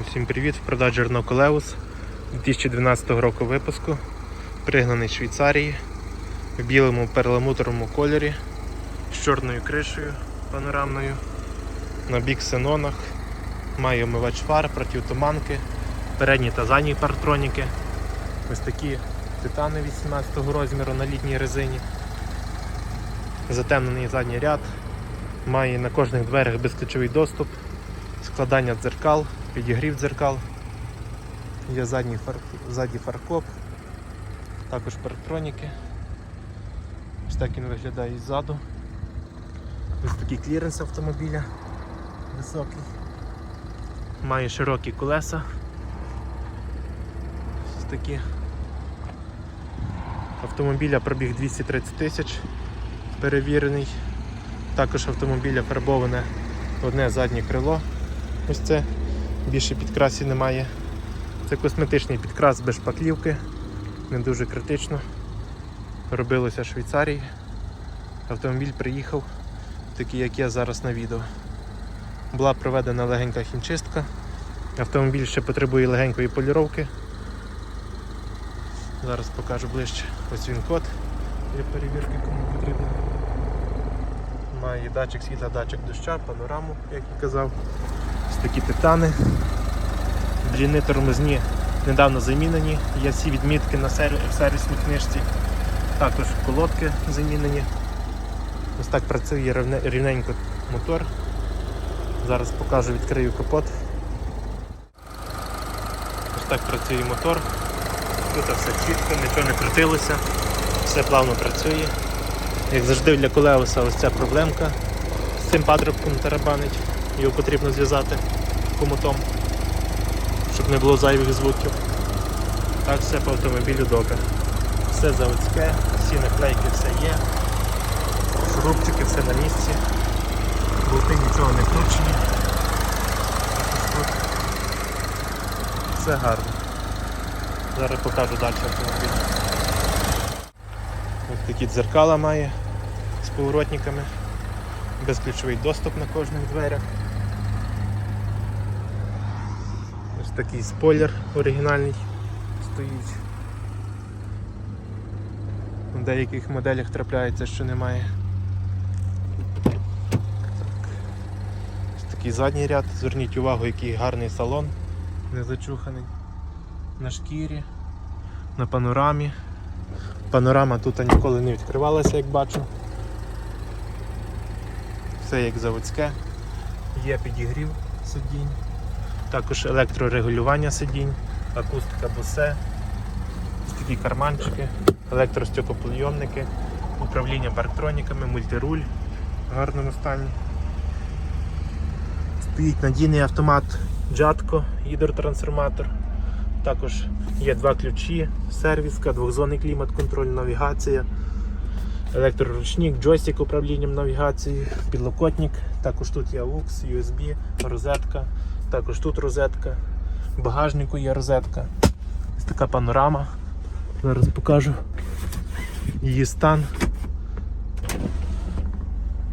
Усім привіт! В продажі Renault Coleus 2012 року випуску. Пригнаний з Швейцарії в білому перламутровому кольорі з чорною кришею панорамною на бік ксенонах. Має омивач фар, противотуманки, передні та задні партроніки. Ось такі титани 18 розміру на літній резині. Затемнений задній ряд. Має на кожних дверях безключовий доступ, складання дзеркал, підігрів дзеркал. Є задній фар... задній фаркоп, також парктроніки. Ось так він виглядає ззаду. Ось такий кліренс автомобіля високий. Має широкі колеса. Ось такі. Автомобіля пробіг 230 тисяч, перевірений. Також автомобіля фарбоване одне заднє крило. Ось це більше підкрасів немає. Це косметичний підкрас без шпаклівки, не дуже критично. Робилося в Швейцарії. Автомобіль приїхав, такий як я зараз на відео. Була проведена легенька хімчистка. Автомобіль ще потребує легенької поліровки. Зараз покажу ближче. Ось він код для перевірки, кому потрібно. Має датчик світла, датчик доща, панораму, як і казав. Такі титани. Дріни тормозні недавно замінені. Є всі відмітки на сервісній книжці. Також колодки замінені. Ось так працює рівне- рівненько мотор. Зараз покажу, відкрию капот. Ось так працює мотор. Тут все чітко, нічого не крутилося, все плавно працює. Як завжди для колеуса ось ця проблемка з цим патрубком тарабанить, його потрібно зв'язати комутом, щоб не було зайвих звуків. Так все по автомобілю добре. Все заводське, всі наклейки все є, шурупчики все на місці, болти нічого не. Тут Все гарно. Зараз покажу далі автомобіль. Ось такі дзеркала має з поворотниками, безключовий доступ на кожних дверях. Ось такий спойлер оригінальний стоїть. В деяких моделях трапляється, що немає. Ось такий задній ряд, зверніть увагу, який гарний салон, не зачуханий. На шкірі, на панорамі. Панорама тут ніколи не відкривалася, як бачу. Все як заводське. Є підігрів сидінь, також електрорегулювання сидінь, акустика ось такі карманчики, електростекоподйомники, управління парктроніками, мультируль в гарному стані. Стоїть надійний автомат Джатко, гідротрансформатор. Також є два ключі, сервіска, двохзонний клімат-контроль, навігація, електроручник, джойстик управлінням навігацією, підлокотник. Також тут є AUX, USB, розетка, також тут розетка, в багажнику є розетка. Ось така панорама. Зараз покажу її стан.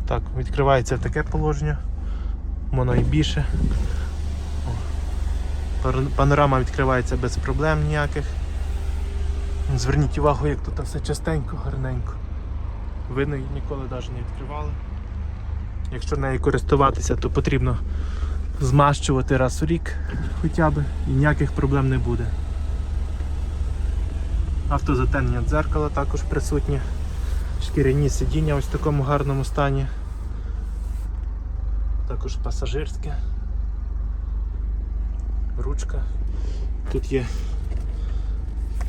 Так, відкривається таке положення, воно і більше. Панорама відкривається без проблем ніяких. Зверніть увагу, як тут все частенько, гарненько. Видно, ніколи навіть не відкривали. Якщо нею користуватися, то потрібно змащувати раз у рік хоча б і ніяких проблем не буде. Автозатемнення дзеркала також присутнє. Шкіряні сидіння ось в такому гарному стані. Також пасажирське ручка. Тут є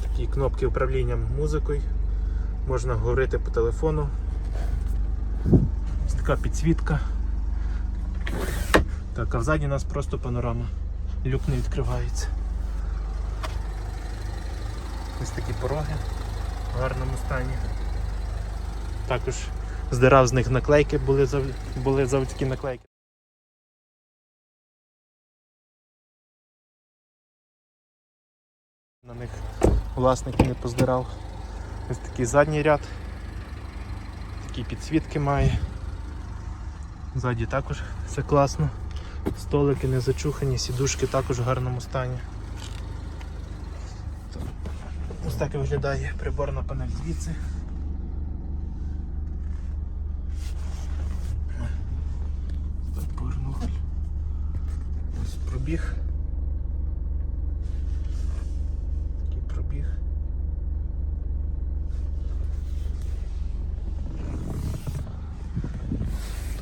такі кнопки управління музикою. Можна говорити по телефону. Ось така підсвітка. Так, а взаді у нас просто панорама. Люк не відкривається. Ось такі пороги в гарному стані. Також здирав з них наклейки, були, зав... були заводські наклейки. На них власник не поздирав. Ось такий задній ряд. Такі підсвітки має. Ззаді також все класно. Столики не зачухані, сідушки також в гарному стані. Ось так і виглядає приборна панель звідси. Ось пробіг. Такий пробіг.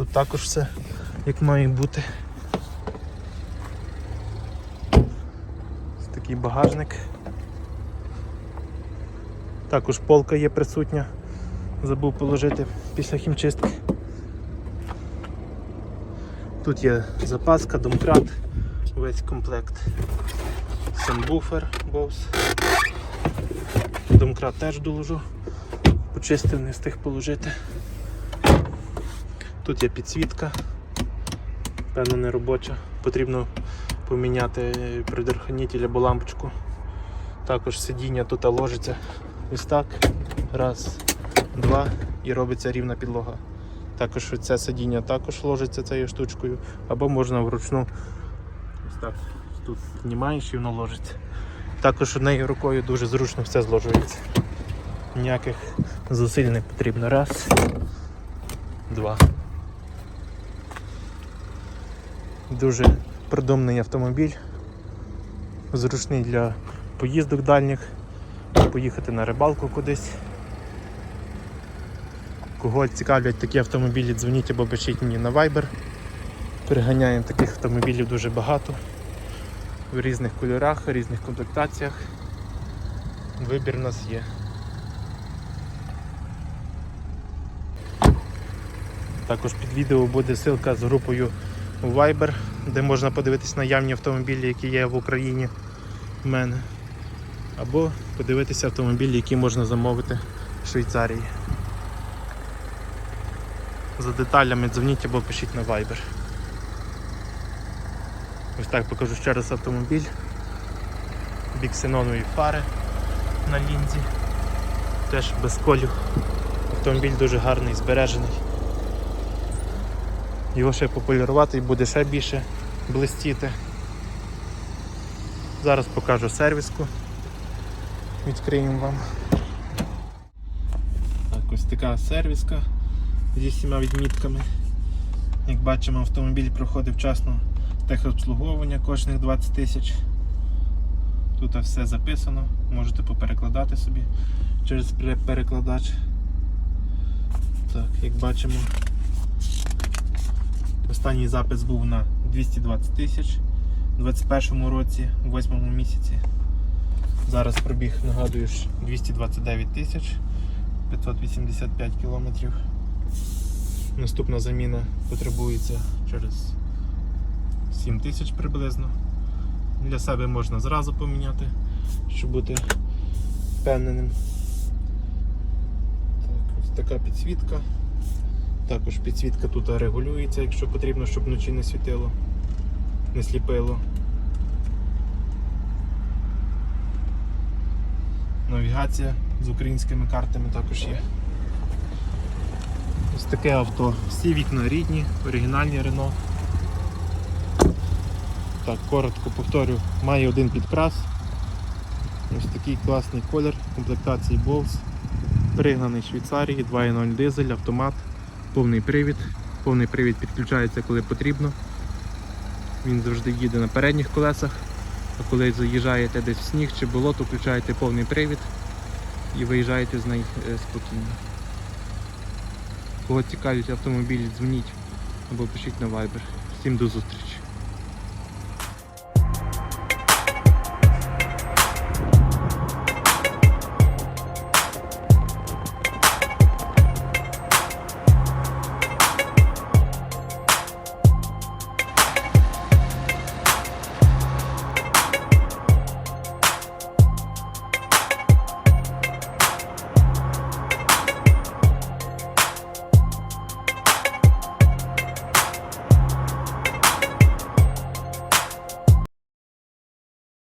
Тут також все як має бути. Ось такий багажник. Також полка є присутня. Забув положити після хімчистки. Тут є запаска, домкрат, весь комплект. Самбуфер Bose. Домкрат теж доложу. Почистив, не встиг положити. Тут є підсвітка, певно не робоча. Потрібно поміняти предохранитель або лампочку. Також сидіння тут ложиться ось так. Раз, два і робиться рівна підлога. Також це сидіння також ложиться цією штучкою, або можна вручну ось так тут знімаєш і воно ложиться. Також однією рукою дуже зручно все зложується. Ніяких зусиль не потрібно. Раз, два. Дуже продумний автомобіль, зручний для поїздок дальніх, поїхати на рибалку кудись. Кого цікавлять такі автомобілі, дзвоніть або пишіть мені на Viber. Переганяємо таких автомобілів дуже багато. В різних кольорах, в різних комплектаціях. Вибір у нас є. Також під відео буде ссылка з групою у Viber, де можна подивитись наявні автомобілі, які є в Україні в мене. Або подивитися автомобілі, які можна замовити в Швейцарії. За деталями дзвоніть або пишіть на Viber. Ось так покажу ще раз автомобіль. Біксенонові фари на лінзі. Теж без колів. Автомобіль дуже гарний, збережений. Його ще пополірувати і буде ще більше блистіти. Зараз покажу сервіску. Відкриємо вам. Так, ось така сервіска зі всіма відмітками. Як бачимо, автомобіль проходить вчасно техобслуговування кожних 20 тисяч. Тут все записано, можете поперекладати собі через перекладач. Так, як бачимо, останній запис був на 220 тисяч у 2021 році, у 8 місяці. Зараз пробіг, нагадую, 229 тисяч 585 кілометрів. Наступна заміна потребується через 7 тисяч приблизно. Для себе можна зразу поміняти, щоб бути впевненим. Так, ось така підсвітка. Також підсвітка тут регулюється, якщо потрібно, щоб вночі не світило, не сліпило. Навігація з українськими картами також є. Ось таке авто. Всі вікна рідні, оригінальні Рено. Так, коротко повторю, має один підкрас. Ось такий класний колір комплектації Bose. Пригнаний Швейцарії, 2.0 дизель, автомат, повний привід. Повний привід підключається коли потрібно. Він завжди їде на передніх колесах, а коли заїжджаєте десь в сніг чи болото, включаєте повний привід і виїжджаєте з неї спокійно. Кого цікавлять автомобілі, дзвоніть або пишіть на Viber. Всім до зустрічі!